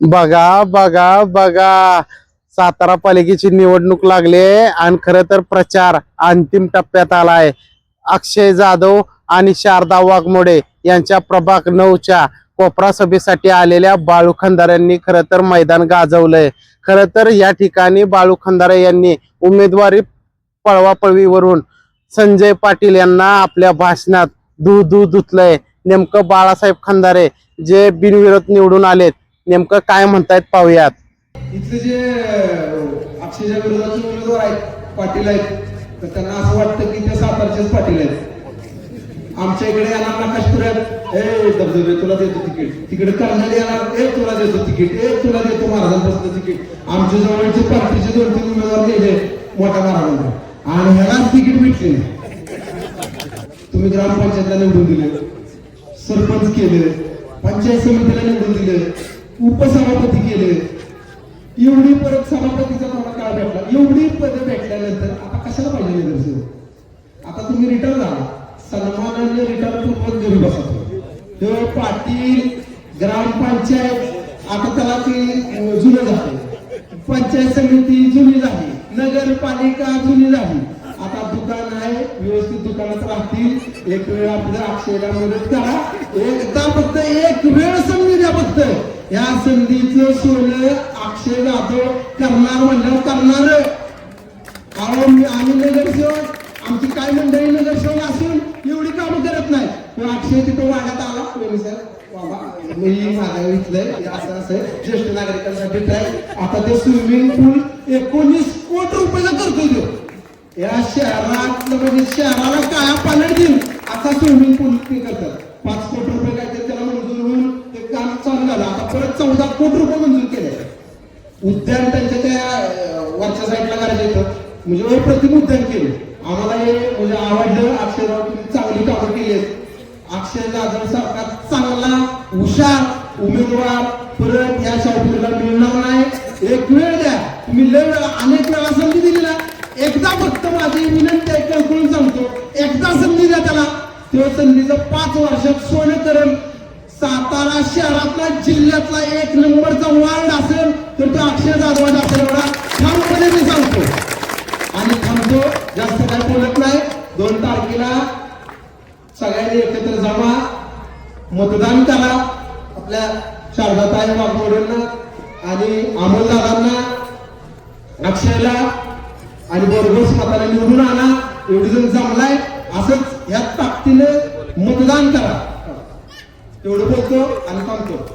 बघा बघा बघा. सातारा पालिकेची निवडणूक लागली आहे आणि खरं तर प्रचार अंतिम टप्प्यात आलाय. अक्षय जाधव आणि शारदा वाघमोडे यांच्या प्रभाग नऊच्या कोपरा सभेसाठी आलेल्या बाळू खंदाऱ्यांनी खरं तर मैदान गाजवलंय. खरं तर या ठिकाणी बाळू खंदारे यांनी उमेदवारी पळवापळवीवरून संजय पाटील यांना आपल्या भाषणात दू दू धुतलंय. नेमकं बाळासाहेब खंदारे जे बिनविरोध निवडून आलेत नेमकं काय म्हणतायत पाहूयात. इथले जे अक्षयच्या विरोधाचे उमेदवार आहेत पाटील आहेत तर त्यांना असं वाटतं की ते सातारचेच पाटील आहेत. आमच्या इकडे येणार नकाशपुऱ्यात ए धबधबे तुला देतो तिकीट. तिकडे कर्नाल येणार ए तुला देतो तिकीट. ए तुला देतो महाराजांपासून तिकीट. आमच्या जवळचे पार्टीचे दोन तीन उमेदवार गेले मोठ्या महाराजांना आणि ह्याला तिकीट भेटले तुम्ही ग्रामपंचायतला निवडून दिले. सरपंच केले. पंचायत समितीला निवडून दिले. उपसभापती केले. एवढी परत सभापतीचा मला काळ भेटला. एवढी पदं भेटल्यानंतर आता कशाला पाहिजे नगरसेवक आता तुम्ही रिटर्न झाला. सन्मानाने रिटर्न पूर्वक घरी बसा हे पाटील ग्रामपंचायत आता त्याला ते जुनं झाले. पंचायत समिती जुनी झाली. नगरपालिका जुनी झाली. आता दुकान आहे व्यवस्थित दुकानात राहतील. एक वेळ आपल्या अक्षयला मदत करा. एकदा फक्त एक वेळ समजून द्या फक्त. या संधीचं सोनं अक्षय जाधव करणार म्हणलं करणार. अहो मी आम्ही नगरसेवक. आमची काय मंडळी नगरसेवक असून एवढी कामं करत नाही. पण अक्षय तिथं वाढत आला. कोणी सर बाबा मी माझ्या इथलंय असं असं आहे. ज्येष्ठ नागरिकांसाठी ट्राय आता ते स्विमिंग पूल एकोणीस कोटी रुपयाचा करतो तो. या शहरात म्हणजे शहराला काय पालट देईल आता स्विमिंग पूल ते करतात. पाच परत चौदा कोटी रुपये मंजूर केले. उद्यान त्यांच्या त्या वरच्या साईडला करायचं येतं म्हणजे अप्रतिम उद्यान केलं. आम्हाला हे म्हणजे आवडलं. अक्षरराव तुम्ही चांगली कामं केली आहेत. अक्षय जाधव सारखा चांगला हुशार उमेदवार परत या शाळेला मिळणार नाही. एक वेळ द्या. तुम्ही लय अनेक वेळा संधी दिलेला एकदा फक्त माझी विनंती आहे कळकळून सांगतो. एकदा संधी द्या त्याला. तेव्हा संधीचं पाच वर्षात सोनं करण सातारा शहरातला जिल्ह्यातला एक नंबरचा वार्ड असेल तर तो अक्षय जाधवाचा असेल एवढा. ठामपणे मी सांगतो. आणि थांबतो जास्त काय बोलत नाही. दोन तारखेला सगळ्यांनी एकत्र जमा मतदान करा. आपल्या शारदाताई वाघमोडेंना आणि अमोलदादांना अक्षयला आणि बरोबर मताला निवडून आणा. एवढी जण जमलाय. असंच या ताकदीनं मतदान करा. तेवढं बोलतो आणि थांबतो.